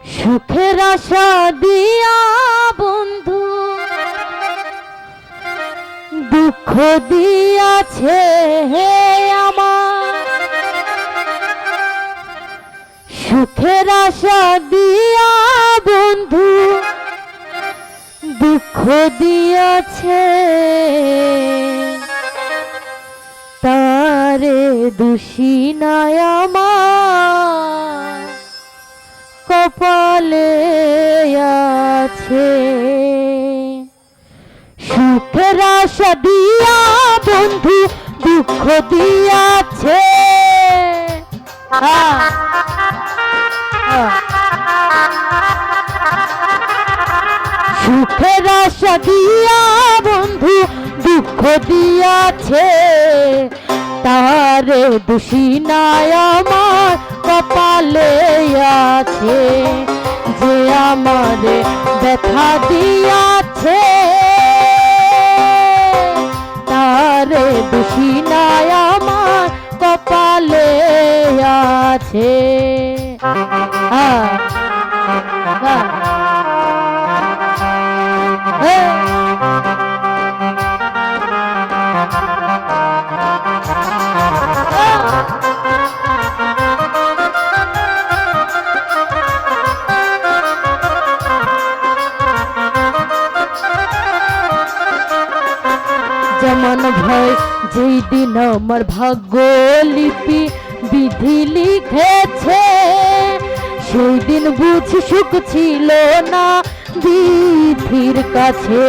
সুখের আশা দিয়া বন্ধু, দুঃখ দিয়াছে হে আমার। সুখের আশা দিয়া বন্ধু, দুঃখ দিয়াছে তারে দোষী নাই আমার। কপালে আছে। সুখের আশা দিয়া, বন্ধু দুঃখ দিয়াছে। সুখের আশা দিয়া, বন্ধু দুঃখ দিয়াছে। তারে দোষী নাই আমার। কপালে আছে যে আমারে ব্যথা দিয়াছে। তারে দোষী নাই আমার কপালে আছে। আহ, যেমন ভয়, যেই দিন আমার ভাগ্য লিপি বিধি লিখেছে, সেই দিন বুঝি সুখ ছিল না বিধির কাছে।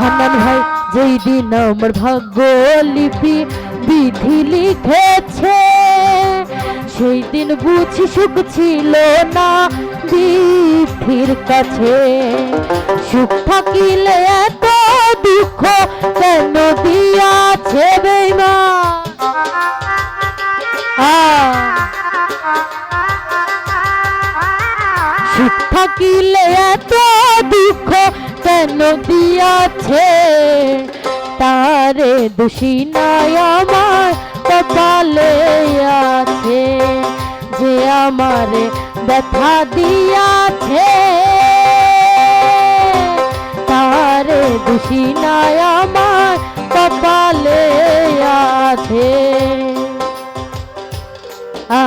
হান্নান ভাই, যেই দিন আমার ভাগ্য লিপি বিধি লিখেছে। সেই দিন বুঝি সুখ ছিল না বিধির কাছে। সুখ থাকিলে এত দুঃখ কেন দিয়াছে বেমা সুখ থাকিলে এত দুঃখ কেন দিয়াছে? তারে দোষী নাই আমার, কপালে আছে যে আমারে ব্যথা দিয়াছে। তারে দোষী নাই আমার, কপালে আছে। আ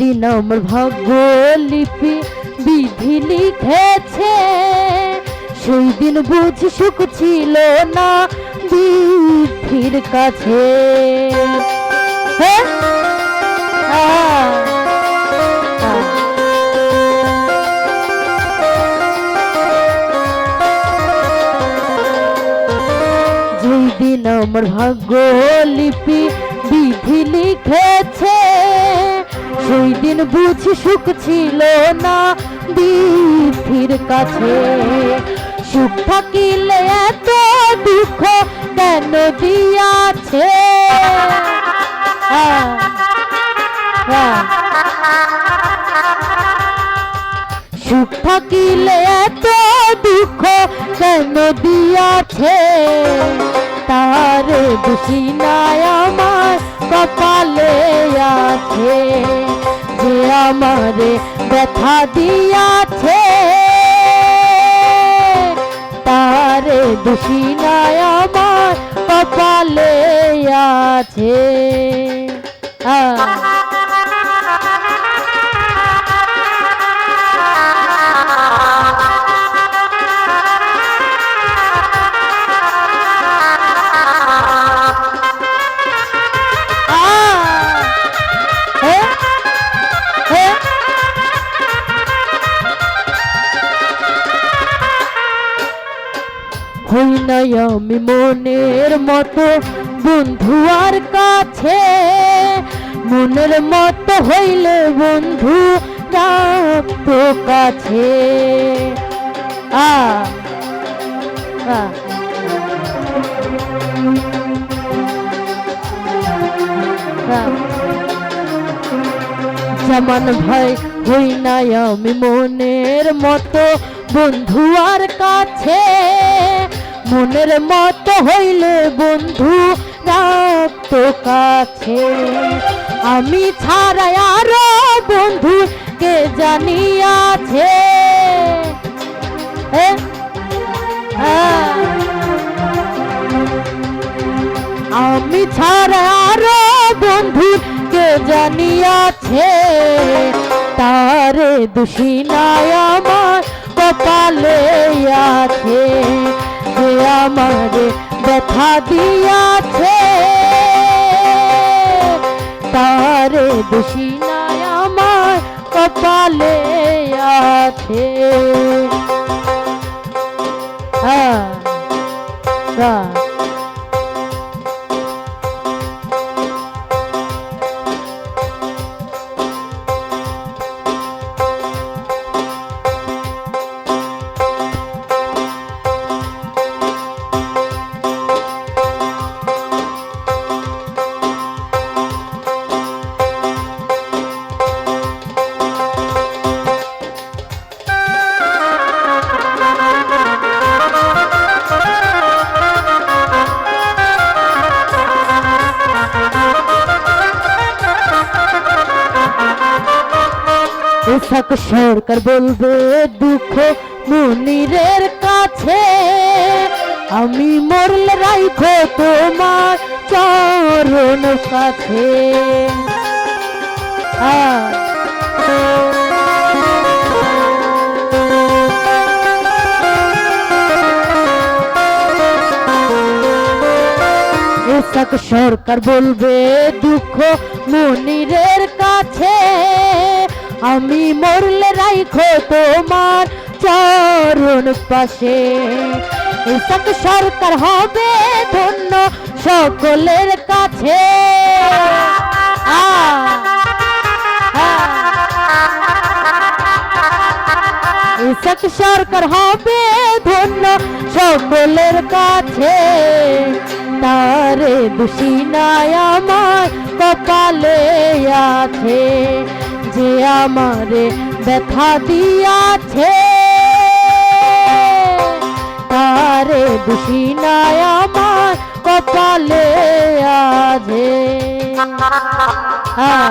দিন আমার ভাগ্য লিপি বিধি লিখেছে সেই দিন বুঝি সুখ ছিল না বিধির কাছে হ্যাঁ? আহ। যেই দিন আমার ভাগ্য বুঝি সুখ ছিল না। বিধির কাছে সুখ থাকিলে এত দুঃখ কেন দিয়াছে? আহ, আহ। সুখ থাকিলে এত দুঃখ কেন দিয়াছে? তার দোষী নাই আমার কপালে আছে। আমারে ব্যথা দিয়াছে। তারে দোষী নাই আমার কপালে আছে। আহ। আমি মনের মতো বন্ধু আর কাছে, মনের মতো হইলে বন্ধু তো কাছে। আ জামান ভাই হই নাই আমি মনের মতো বন্ধু আর কাছে মনের মত হইলে বন্ধু রাখতো কাছে। আমি ছাড়াই আরও বন্ধু, কে জানিয়াছে। আমি ছাড়া আরও বন্ধু, কে জানিয়াছে তারে দোষী নাই আমার, কপালে আছে। আমারে ব্যথা দিয়াছে। তারে দোষী নাই আমার কপালে আছে। হ্যাঁ হ্যাঁ এসাক সরকার বলবে, দুঃখ মনিরের কাছে। আমি মরলে রাইখো তোমার চরণ কাছে। এসাক সরকার বলবে, দুঃখ মনিরের কাছে। আমি মরলে রাইখো তোমার চরণ পাশে। এসাক সরকার হবে ধন্য সকলের কাছে। ইসাক সরকার হবে ধন্য সকলের কাছে। তারে দোষী নাই আমার কপালে আছে। যে আমারে ব্যথা দিয়াছে তারে দোষী নাই আমার কপালে আছে। হ্যাঁ।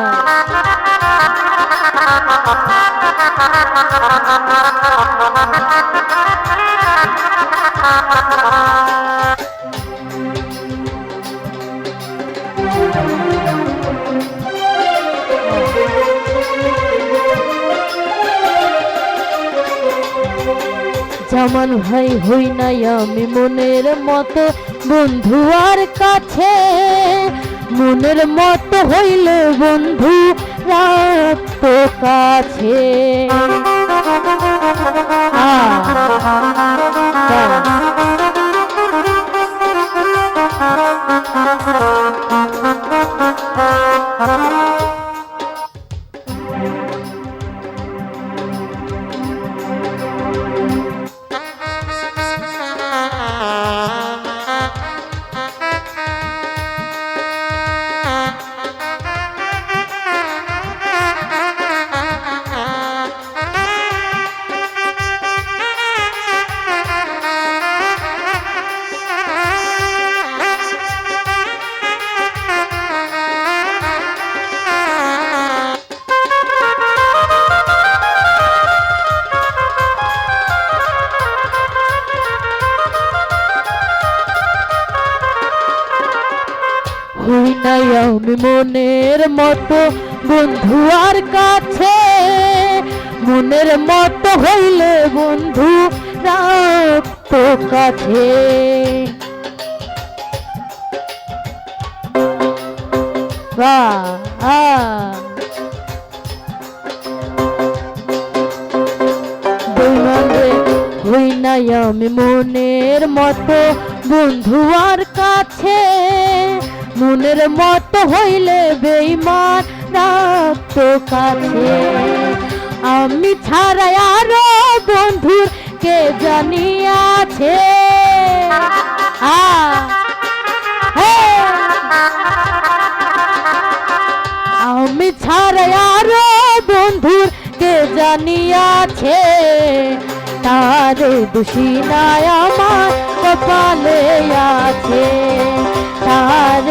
জামান ভাই হই নাই আমি মনের মতো বন্ধু আর কাছে মনের মতো হইলে বন্ধু রাত কাছে আহ, আহ। মনের মতো বন্ধু আর কাছে, মনের মতো হইলে বন্ধু রাখতো কাছে। আমি মনের মতো বন্ধু আর কাছে। মনের মতো হইলে বেইমান রাখতো কাছে। আমি ছাড়াই আরও বন্ধুর কে জানিয়াছে? আমি ছাড়াই আরও বন্ধুর কে জানিয়াছে? তার দোষী নাই আমার কপালে আছে। তার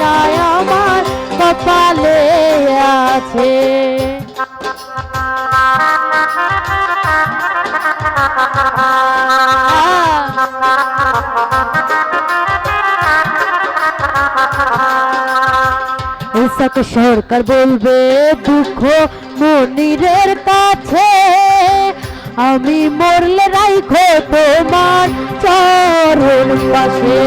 নাই আমার, কপালে আছে। সরকার বলবে, দুঃখ মনিরের কাছে, আমি মরলে রাইখো তোমার চরণ পাশে।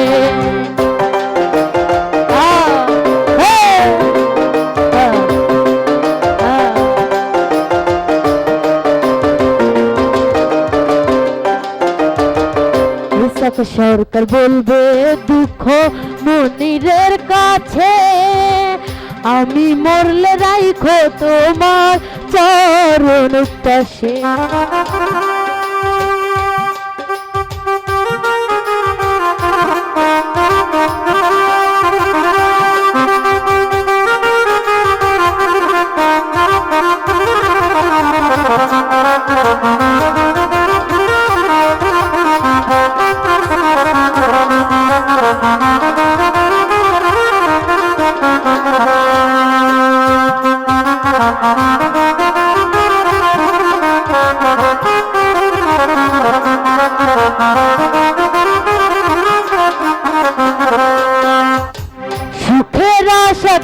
কৃষক সরকার বলবে দুঃখ মনিরের কাছে? আমি মরলে রাইখো তোমার চরণ পাশে।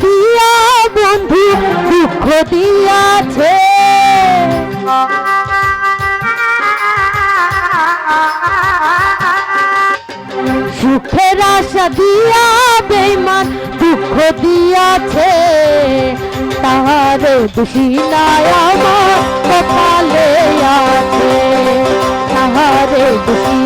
দিয়া বন্ধু, দুঃখ দিয়াছে। সুখের আশা দিয়া বেমান দুঃখ দিয়াছে। তাহার দোষী নাই আমার, কপালে আছে। তাহার দোষী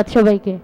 ধন্যবাদ সবাইকে।